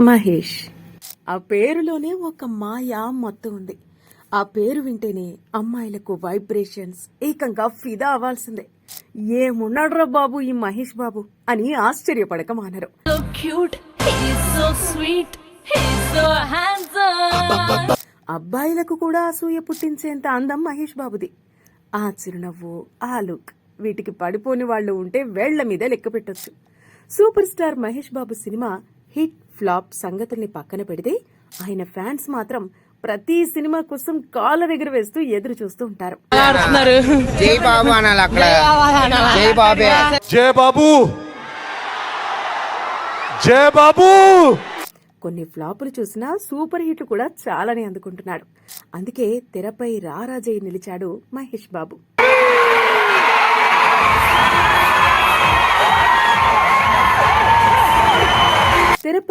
మహేష్. ఆ పేరులోనే ఒక మాయా మొత్తం ఉంది. ఆ పేరు వింటేనే అమ్మాయిలకు వైబ్రేషన్స్ ఏకంగా ఫిదా అవ్వాల్సిందే. ఏమున్నాడ్రా బాబు ఈ మహేష్ బాబు అని ఆశ్చర్యపడక మానరు. అబ్బాయిలకు కూడా అసూయ పుట్టించేంత అందం మహేష్ బాబుది. ఆ చిరునవ్వు ఆ లుక్ వీటికి పడిపోని వాళ్ళు ఉంటే వేళ్ళ మీద లెక్క పెట్టొచ్చు. Super star Mahesh Babu cinema hit flop సంగతుల్ని పక్కన పెడితే ఆయన ఫ్యాన్స్ మాత్రం ప్రతి సినిమా కోసం కాళ్ళ దగ్గర వేస్తూ ఎదురు చూస్తూ ఉంటారు. జై బాబు అనాలి అక్కడ. జై బాబే జయ బాబు. జయ బాబు. కొన్ని ఫ్లాపులు చూసినా సూపర్ హిట్ కూడా చాలానే అందుకుంటున్నాడు. అందుకే తెరపై రారాజై నిలిచాడు మహేష్ బాబు.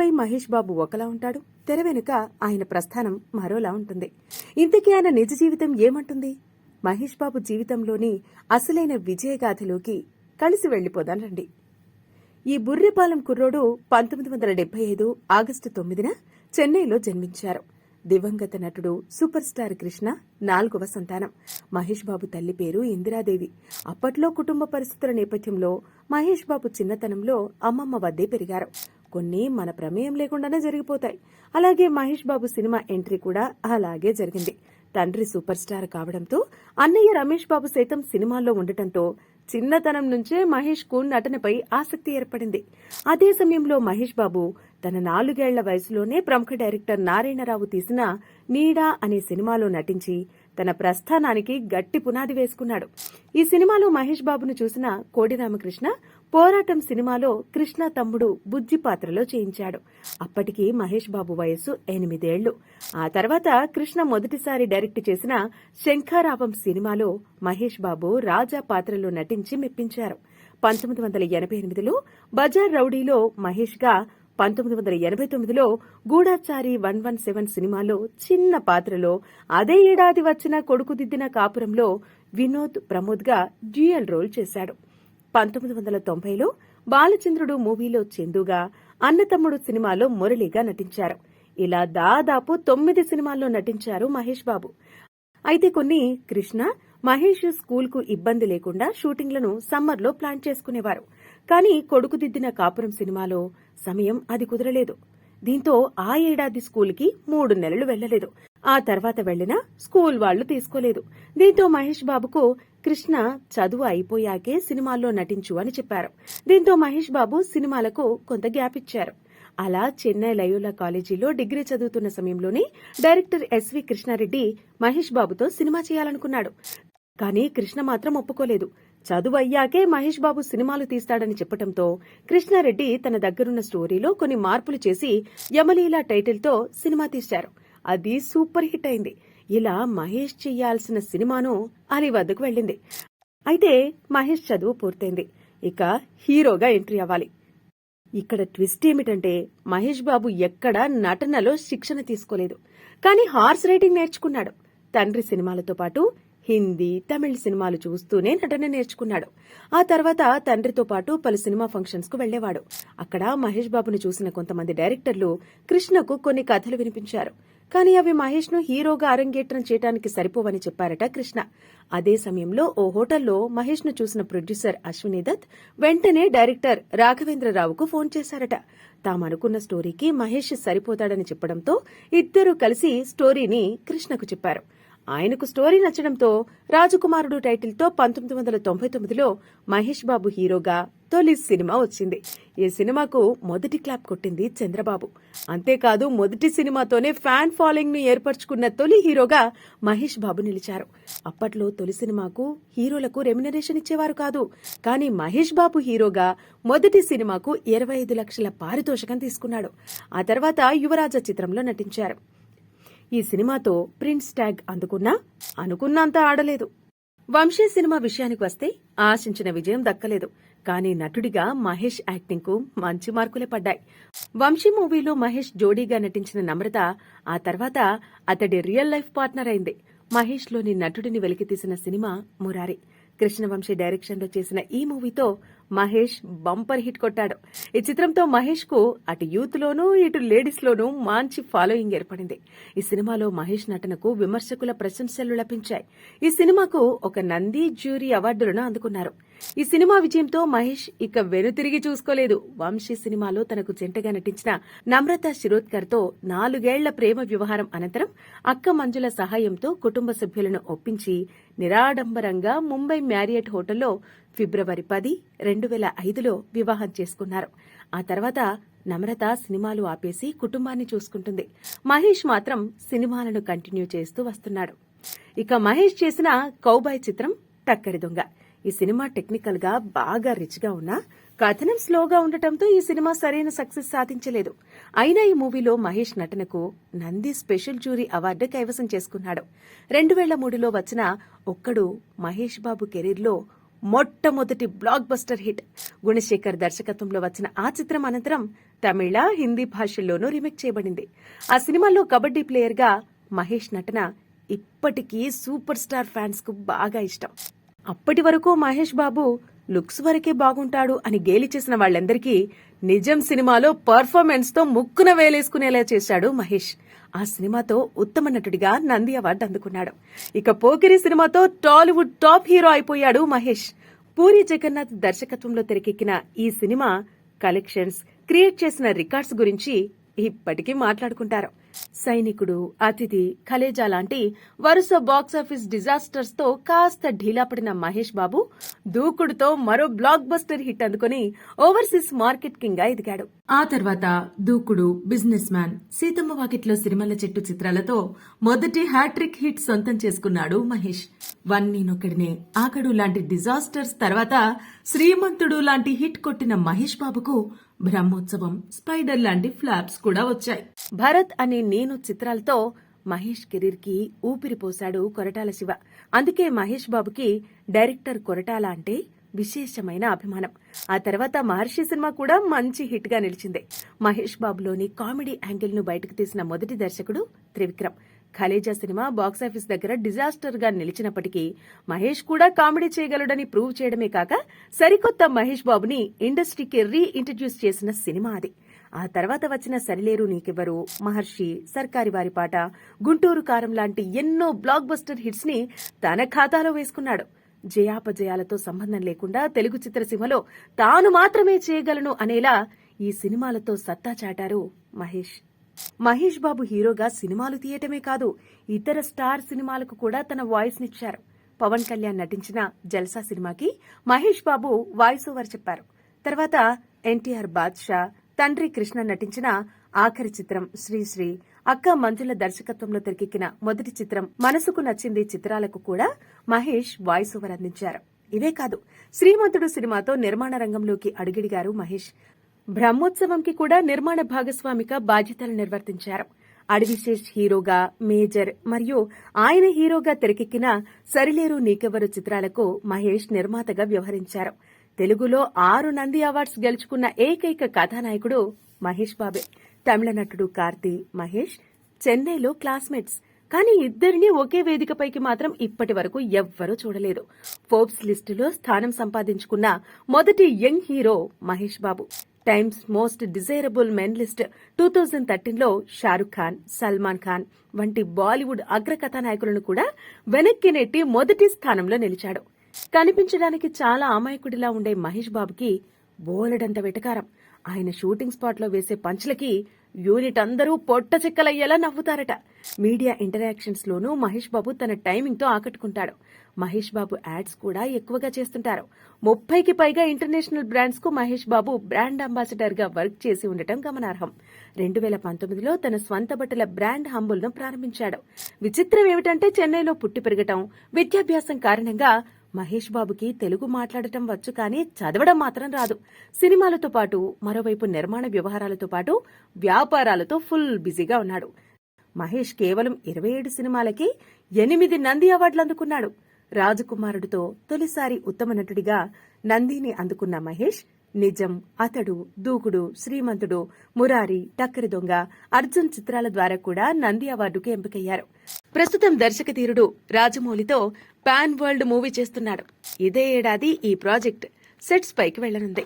తెరపై మహేష్ బాబు ఒకలా ఉంటాడు తెర వెనుక ఆయన ప్రస్థానం మరోలా ఉంటుంది. ఇంతకీ ఆయన నిజ జీవితం ఏమంటుంది? మహేష్ బాబు జీవితంలోని అసలైన విజయగాథలోకి కలిసి వెళ్ళిపోదాం రండి. ఈ బుర్రెపాలెం కుర్రోడు పంతొమ్మిది వందల డెబ్బై ఐదు ఆగస్టు తొమ్మిదిన చెన్నైలో జన్మించారు. దివంగత నటుడు సూపర్ స్టార్ కృష్ణ నాలుగవ సంతానం. మహేష్ బాబు తల్లి పేరు ఇందిరాదేవి. అప్పట్లో కుటుంబ పరిస్థితుల నేపథ్యంలో మహేష్ బాబు చిన్నతనంలో అమ్మమ్మ వద్దే పెరిగారు. కొన్ని మన ప్రమేయం లేకుండానే జరిగిపోతాయి. అలాగే మహేష్ బాబు సినిమా ఎంట్రీ కూడా అలాగే జరిగింది. తండ్రి సూపర్ స్టార్ కావడంతో అన్నయ్య రమేష్ బాబు సైతం సినిమాల్లో ఉండటంతో చిన్నతనం నుంచే మహేష్కు నటనపై ఆసక్తి ఏర్పడింది. అదే సమయంలో మహేష్ బాబు తన నాలుగేళ్ళ వయసులోనే ప్రముఖ డైరెక్టర్ నారాయణరావు తీసిన నీడా అనే సినిమాలో నటించి తన ప్రస్థానానికి గట్టి పునాది వేసుకున్నాడు. ఈ సినిమాలో మహేష్ బాబును చూసిన కోడి రామకృష్ణ పోరాటం సినిమాలో కృష్ణ తమ్ముడు బుజ్జి పాత్రలో చేయించాడు. అప్పటికి మహేష్ బాబు వయస్సు ఎనిమిదేళ్ళు. ఆ తర్వాత కృష్ణ మొదటిసారి డైరెక్ట్ చేసిన శంఖారావం సినిమాలో మహేష్ బాబు రాజా పాత్రలో నటించి మెప్పించారు. పంతొమ్మిది వందల ఎనభై ఎనిమిదిలో బజార్ రౌడీలో మహేష్గా పంతొమ్మిది వందల ఎనభై తొమ్మిదిలో గూఢాచారి వన్ వన్ సెవెన్ సినిమాలో చిన్న పాత్రలో అదే ఏడాది వచ్చిన కొడుకుదిద్దిన కాపురంలో వినోద్ ప్రమోద్గా డ్యూయల్ రోల్ చేశాడు. పంతొమ్మిది వందల తొంభైలో బాలచంద్రుడు మూవీలో చందుగా అన్నతమ్ముడు సినిమాలో మురళిగా నటించారు. ఇలా దాదాపు తొమ్మిది సినిమాల్లో నటించారు మహేష్ బాబు. అయితే కొన్ని కృష్ణ మహేష్ స్కూల్కు ఇబ్బంది లేకుండా షూటింగ్లను సమ్మర్లో ప్లాన్ చేసుకునేవారు. కానీ కొడుకు దిద్దిన కాపురం సినిమాలో సమయం అది కుదరలేదు. దీంతో ఆ ఏడాది స్కూల్కి మూడు నెలలు వెళ్ళలేదు ఆ తర్వాత వెళ్ళినా స్కూల్ వాళ్ళు తీసుకోలేదు. దీంతో మహేష్ బాబుకు కృష్ణ చదువు అయిపోయాకే సినిమాల్లో నటించు అని చెప్పారు. దీంతో మహేష్ బాబు సినిమాలకు కొంత గ్యాప్ ఇచ్చారు. అలా చెన్నై లయోలా కాలేజీలో డిగ్రీ చదువుతున్న సమయంలోనే డైరెక్టర్ ఎస్వి కృష్ణారెడ్డి మహేష్ బాబుతో సినిమా చేయాలనుకున్నాడు. కానీ కృష్ణ మాత్రం ఒప్పుకోలేదు. చదువు అయ్యాకే మహేష్ బాబు సినిమాలు తీస్తాడని చెప్పటంతో కృష్ణారెడ్డి తన దగ్గరున్న స్టోరీలో కొన్ని మార్పులు చేసి యమలీల టైటిల్తో సినిమా తీశారు. అది సూపర్ హిట్ అయింది. ఇలా మహేష్ చెయ్యాల్సిన సినిమాను అలీ వద్దకు వెళ్ళింది. అయితే మహేష్ చదువు పూర్తయింది. ఇక హీరోగా ఎంట్రీ అవ్వాలి. ఇక్కడ ట్విస్ట్ ఏమిటంటే మహేష్ బాబు ఎక్కడా నటనలో శిక్షణ తీసుకోలేదు. కానీ హార్స్ రైడింగ్ నేర్చుకున్నాడు. తండ్రి సినిమాలతో పాటు హిందీ తమిళ సినిమాలు చూస్తూనే నటన నేర్చుకున్నాడు. ఆ తర్వాత తండ్రితో పాటు పలు సినిమా ఫంక్షన్స్కు వెళ్ళేవాడు అక్కడ మహేష్ బాబును చూసిన కొంతమంది డైరెక్టర్లు కృష్ణకు కొన్ని కథలు వినిపించారు. కానీ అవి మహేష్ను హీరోగా అరంగేట్రం చేయడానికి సరిపోవని చెప్పారట కృష్ణ. అదే సమయంలో ఓ హోటల్లో మహేష్ను చూసిన ప్రొడ్యూసర్ అశ్విని దత్ వెంటనే డైరెక్టర్ రాఘవేంద్రరావుకు ఫోన్ చేశారట. తామనుకున్న స్టోరీకి మహేష్ సరిపోతాడని చెప్పడంతో ఇద్దరూ కలిసి స్టోరీని కృష్ణకు చెప్పారు. ఆయనకు స్టోరీ నచ్చడంతో రాజకుమారుడు టైటిల్తో పంతొమ్మిది వందల తొంభై తొమ్మిదిలో మహేష్ బాబు హీరోగా తొలి సినిమా వచ్చింది. ఈ సినిమాకు మొదటి క్లాప్ కొట్టింది చంద్రబాబు. అంతేకాదు మొదటి సినిమాతోనే ఫ్యాన్ ఫాలోయింగ్ను ఏర్పరచుకున్న తొలి హీరోగా మహేష్ బాబు నిలిచారు. అప్పట్లో తొలి సినిమాకు హీరోలకు రెమ్యునరేషన్ ఇచ్చేవారు కాదు. కానీ మహేష్ బాబు హీరోగా మొదటి సినిమాకు ఇరవై ఐదు లక్షల పారితోషికం తీసుకున్నాడు. ఆ తర్వాత యువరాజ చిత్రంలో నటించారు. ఈ సినిమాతో ప్రిన్స్ ట్యాగ్ అందుకున్నా అనుకున్నంత ఆడలేదు. వంశీ సినిమా విషయానికి వస్తే ఆశించిన విజయం దక్కలేదు. కానీ నటుడిగా మహేష్ యాక్టింగ్కు మంచి మార్కులే పడ్డాయి. వంశీ మూవీలో మహేష్ జోడీగా నటించిన నమ్రత ఆ తర్వాత అతడి రియల్ లైఫ్ పార్ట్నర్ అయింది. మహేష్లోని నటుడిని వెలికితీసిన సినిమా మురారి. కృష్ణవంశీ డైరెక్షన్లో చేసిన ఈ మూవీతో మహేష్ బంపర్ హిట్ కొట్టాడు. ఈ చిత్రంతో మహేష్కు అటు యూత్ లోనూ ఇటు లేడీస్ లోనూ మంచి ఫాలోయింగ్ ఏర్పడింది. ఈ సినిమాలో మహేష్ నటనకు విమర్శకుల ప్రశంసలు లభించాయి. ఈ సినిమాకు ఒక నంది జ్యూరీ అవార్డులను అందుకున్నారు. ఈ సినిమా విజయంతో మహేష్ ఇక వెనుతిరిగి చూసుకోలేదు. వంశీ సినిమాలో తనకు జంటగా నటించిన నమ్రత శిరోద్కర్తో నాలుగేళ్ళ ప్రేమ వ్యవహారం అనంతరం అక్క మంజుల సహాయంతో కుటుంబ సభ్యులను ఒప్పించి నిరాడంబరంగా ముంబై మ్యారియట్ హోటల్లో ఫిబ్రవరి పది రెండు వేల ఐదులో వివాహం చేసుకున్నారు. ఆ తర్వాత నమ్రత సినిమాలు ఆపేసి కుటుంబాన్ని చూసుకుంటుంది. మహేష్ మాత్రం సినిమాలను కంటిన్యూ చేస్తూ వస్తున్నాడు. ఇక మహేష్ చేసిన కౌబాయ్ చిత్రం టక్కరి దొంగ. ఈ సినిమా టెక్నికల్గా బాగా రిచ్గా ఉన్నా కథనం స్లోగా ఉండటంతో ఈ సినిమా సరైన సక్సెస్ సాధించలేదు. అయినా ఈ మూవీలో మహేష్ నటనకు నంది స్పెషల్ జ్యూరీ అవార్డు కైవసం చేసుకున్నాడు. రెండు వేల మూడులో వచ్చిన ఒక్కడు మహేష్ బాబు కెరీర్లో మొట్టమొదటి బ్లాక్ బస్టర్ హిట్. గుణశేఖర్ దర్శకత్వంలో వచ్చిన ఆ చిత్రం అనంతరం తమిళ హిందీ భాషల్లోనూ రీమేక్ చేయబడింది. ఆ సినిమాలో కబడ్డీ ప్లేయర్గా మహేష్ నటన ఇప్పటికీ సూపర్ స్టార్ ఫ్యాన్స్కు బాగా ఇష్టం. అప్పటి వరకు మహేష్ బాబు లుక్స్ వరకే బాగుంటాడు అని గేలి చేసిన వాళ్ళందరికీ నిజం సినిమాలో పర్ఫార్మెన్స్తో ముక్కున వేలేసుకునేలా చేశాడు మహేష్. ఆ సినిమాతో ఉత్తమ నటుడిగా నంది అవార్డు అందుకున్నాడు. ఇక పోకిరి సినిమాతో టాలీవుడ్ టాప్ హీరో అయిపోయాడు మహేష్. పూరి జగన్నాథ్ దర్శకత్వంలో తెరకెక్కిన ఈ సినిమా కలెక్షన్స్ క్రియేట్ చేసిన రికార్డ్స్ గురించి ఇప్పటికీ మాట్లాడుకుంటారు. సైనికుడు అతిథి ఖలేజా లాంటి వరుస బాక్సాఫీస్ డిజాస్టర్స్తో కాస్త ఢీలాపడిన మహేష్ బాబు దూకుడుతో మరో బ్లాక్ బస్టర్ హిట్ అందుకుని ఓవర్సీస్ మార్కెట్ కింగ్గా ఎదిగాడు. ఆ తర్వాత దూకుడు బిజినెస్ మ్యాన్ సీతమ్మ వాకిట్లో సిరిమల్ల చెట్టు చిత్రాలతో మొదటి హ్యాట్రిక్ హిట్ సొంతం చేసుకున్నాడు మహేష్. వన్ నేనొక్కడినే ఆకడు లాంటి డిజాస్టర్స్ తర్వాత శ్రీమంతుడు లాంటి హిట్ కొట్టిన మహేష్ బాబుకు బ్రహ్మోత్సవం స్పైడర్ లాంటి ఫ్లాప్స్ కూడా వచ్చాయి. భరత్ అనే నేను చిత్రాలతో మహేష్ కెరీర్కి ఊపిరిపోశాడు కొరటాల శివ. అందుకే మహేష్ బాబుకి డైరెక్టర్ కొరటాల అంటే విశేషమైన అభిమానం. ఆ తర్వాత మహర్షి సినిమా కూడా మంచి హిట్గా నిలిచింది. మహేష్ బాబులోని కామెడీ యాంగిల్ను బయటకు తీసిన మొదటి దర్శకుడు త్రివిక్రమ్. ఖలేజా సినిమా బాక్సాఫీస్ దగ్గర డిజాస్టర్గా నిలిచినప్పటికీ మహేష్ కూడా కామెడీ చేయగలడని ప్రూవ్ చేయడమే కాక సరికొత్త మహేష్ బాబుని ఇండస్ట్రీకి రీ ఇంట్రడ్యూస్ చేసిన సినిమా అది. ఆ తర్వాత వచ్చిన సరిలేరు నీకెవ్వరు మహర్షి సర్కారి వారి పాట గుంటూరు కారం లాంటి ఎన్నో బ్లాక్ బస్టర్ హిట్స్ని తన ఖాతాలో వేసుకున్నాడు. జయాపజయాలతో సంబంధం లేకుండా తెలుగు చిత్రసీమలో తాను మాత్రమే చేయగలను అనేలా ఈ సినిమాలతో సత్తా చాటారు మహేష్. మహేష్ బాబు హీరోగా సినిమాలు తీయటమే కాదు ఇతర స్టార్ సినిమాలకు కూడా తన వాయిస్ నిచ్చారు. పవన్ కళ్యాణ్ నటించిన జల్సా సినిమాకి మహేష్ బాబు వాయిస్ ఓవర్ చెప్పారు. తర్వాత ఎన్టీఆర్ బాద్షా తండ్రి కృష్ణ నటించిన ఆఖరి చిత్రం శ్రీశ్రీ అక్క మంజుల దర్శకత్వంలో తెరకెక్కిన మొదటి చిత్రం మనసుకు నచ్చింది చిత్రాలకు కూడా మహేష్ వాయిస్ ఓవర్ అందించారు. ఇవే కాదు శ్రీమంతుడు సినిమాతో నిర్మాణ రంగంలోకి అడుగిడిగారు మహేష్. బ్రహ్మోత్సవంకి కూడా నిర్మాణ భాగస్వామిక బాధ్యతలు నిర్వర్తించారు. అడవిశేష్ హీరోగా మేజర్ మరియు ఆయన హీరోగా తెరకెక్కిన సరిలేరు నీకెవరు చిత్రాలకు మహేష్ నిర్మాతగా వ్యవహరించారు. తెలుగులో ఆరు నంది అవార్డ్స్ గెలుచుకున్న ఏకైక కథానాయకుడు మహేష్ బాబే. తమిళ నటుడు కార్తీ మహేష్ చెన్నైలో క్లాస్మేట్స్. కానీ ఇద్దరిని ఒకే వేదికపైకి మాత్రం ఇప్పటి వరకు ఎవ్వరూ చూడలేదు. ఫోర్బ్స్ లిస్టులో స్థానం సంపాదించుకున్న మొదటి young hero Mahesh Babu. Times most desirable men list two thousand థర్టీన్లో Shahrukh Khan Salman Khan వంటి బాలీవుడ్ అగ్ర కథానాయకులను కూడా వెనక్కి నెట్టి మొదటి స్థానంలో నిలిచాడు. కనిపించడానికి చాలా అమాయకుడిలా ఉండే మహేష్ బాబుకి బోలెడంత వెటకారం. ఆయన షూటింగ్ స్పాట్లో వేసే పంచ్లకి యూనిట్ అందరూ పొట్ట చిక్కలయ్యేలా నవ్వుతారట. మీడియా ఇంటరాక్షన్స్ లోనూ మహేష్ బాబు తన టైమింగ్తో ఆకట్టుకుంటాడు. మహేష్ బాబు యాడ్స్ కూడా ఎక్కువగా చేస్తుంటారు. ముప్పైకి పైగా ఇంటర్నేషనల్ బ్రాండ్స్కు మహేష్ బాబు బ్రాండ్ అంబాసిడర్గా వర్క్ చేసి ఉండటం గమనార్హం. రెండు వేల పంతొమ్మిదిలో తన స్వంత బట్టల బ్రాండ్ హంబుల్ను ప్రారంభించాడు. విచిత్రం ఏమిటంటే చెన్నైలో పుట్టి పెరగటం విద్యాభ్యాసం కారణంగా మహేష్ బాబుకి తెలుగు మాట్లాడటం వచ్చు కానీ చదవడం మాత్రం రాదు. సినిమాలతో పాటు మరోవైపు నిర్మాణ వ్యవహారాలతో పాటు వ్యాపారాలతో ఫుల్ బిజీగా ఉన్నాడు. మహేష్ కేవలం ఇరవై ఏడు సినిమాలకి ఎనిమిది నంది అవార్డులు అందుకున్నాడు. రాజకుమారుడితో తొలిసారి ఉత్తమ నటుడిగా నందిని అందుకున్న మహేష్ నిజం అతడు దూకుడు శ్రీమంతుడు మురారి టక్కరి దొంగ అర్జున్ చిత్రాల ద్వారా కూడా నంది అవార్డుకు ఎంపికయ్యారు. ప్రస్తుతం దర్శకధీరుడు రాజమౌళితో పాన్ వరల్డ్ మూవీ చేస్తున్నాడు. ఇదే ఏడాది ఈ ప్రాజెక్ట్ సెట్స్ పైకి వెళ్ళనుంది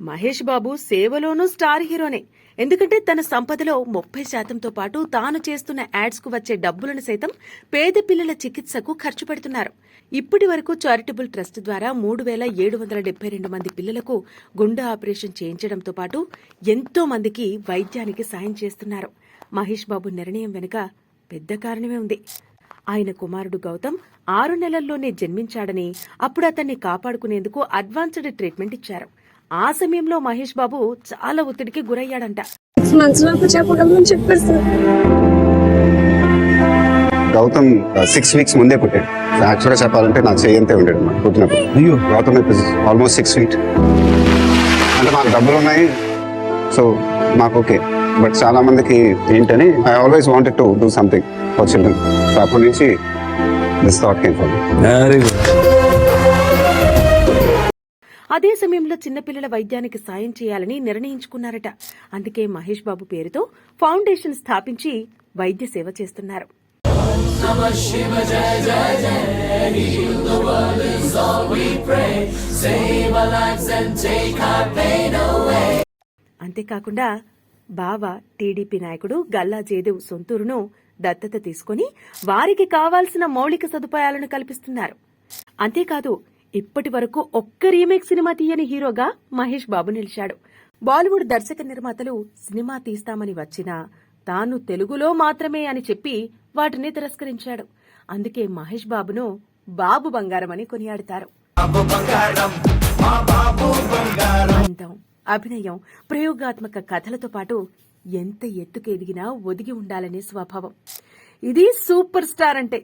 మహేష్ బాబు సేవలోనూ స్టార్ హీరోనే. ఎందుకంటే తన సంపదలో ముప్పై శాతంతో పాటు తాను చేస్తున్న యాడ్స్కు వచ్చే డబ్బులను సైతం పేద పిల్లల చికిత్సకు ఖర్చు పెడుతున్నారు. ఇప్పటి వరకు చారిటబుల్ ట్రస్ట్ ద్వారా మూడు వేల ఏడు వందల డెబ్బై రెండు మంది పిల్లలకు గుండె ఆపరేషన్ చేయించడంతో పాటు ఎంతో మందికి వైద్యానికి సాయం చేస్తున్నారు. మహేష్ బాబు నిర్ణయం వెనుక పెద్ద కారణమే ఉంది. ఆయన కుమారుడు గౌతమ్ ఆరు నెలల్లోనే జన్మించాడని అప్పుడు అతన్ని కాపాడుకునేందుకు అడ్వాన్స్డ్ ట్రీట్మెంట్ ఇచ్చారు. ఆ సమయంలో మహేష్ బాబు చాలా ఒత్తిడికి గురయ్యాడంట. గౌతమ్ సిక్స్ వీక్స్ ముందే పుట్టాడు. యాక్చువల్గా చెప్పాలంటే నా చేయంతే ఉండేది అన్నమాట పుట్టినప్పుడు. అయ్యో. గౌతమ్ ఆల్మోస్ట్ సిక్స్ ఫీట్ అంటే మాకు డబ్బులు ఉన్నాయి సో మాకు ఓకే బట్ చాలా మందికి ఏంటని I always wanted to do something for children so అప్పటి నుంచి this thought came for very good అదే సమయంలో చిన్నపిల్లల వైద్యానికి సాయం చేయాలని నిర్ణయించుకున్నారట. అందుకే మహేష్ బాబు పేరుతో ఫౌండేషన్ స్థాపించి వైద్య సేవ చేస్తున్నారు. అంతేకాకుండా బావ టీడీపీ నాయకుడు గల్లా జయదేవ్ సొంతూరును దత్తత తీసుకుని వారికి కావాల్సిన మౌలిక సదుపాయాలను కల్పిస్తున్నారు. అంతేకాదు ఇప్పటి వరకు ఒక్క రీమేక్ సినిమా తీయని హీరోగా మహేష్ బాబు నిలిచాడు. బాలీవుడ్ దర్శక నిర్మాతలు సినిమా తీస్తామని వచ్చినా తాను తెలుగులో మాత్రమే అని చెప్పి వాటిని తిరస్కరించాడు. అందుకే మహేష్ బాబును బాబు బంగారం అని కొనియాడతారు. అందం. అభినయం ప్రయోగాత్మక కథలతో పాటు ఎంత ఎత్తుకు ఎదిగినా ఒదిగి ఉండాలనే స్వభావం. ఇది సూపర్ స్టార్ అంటే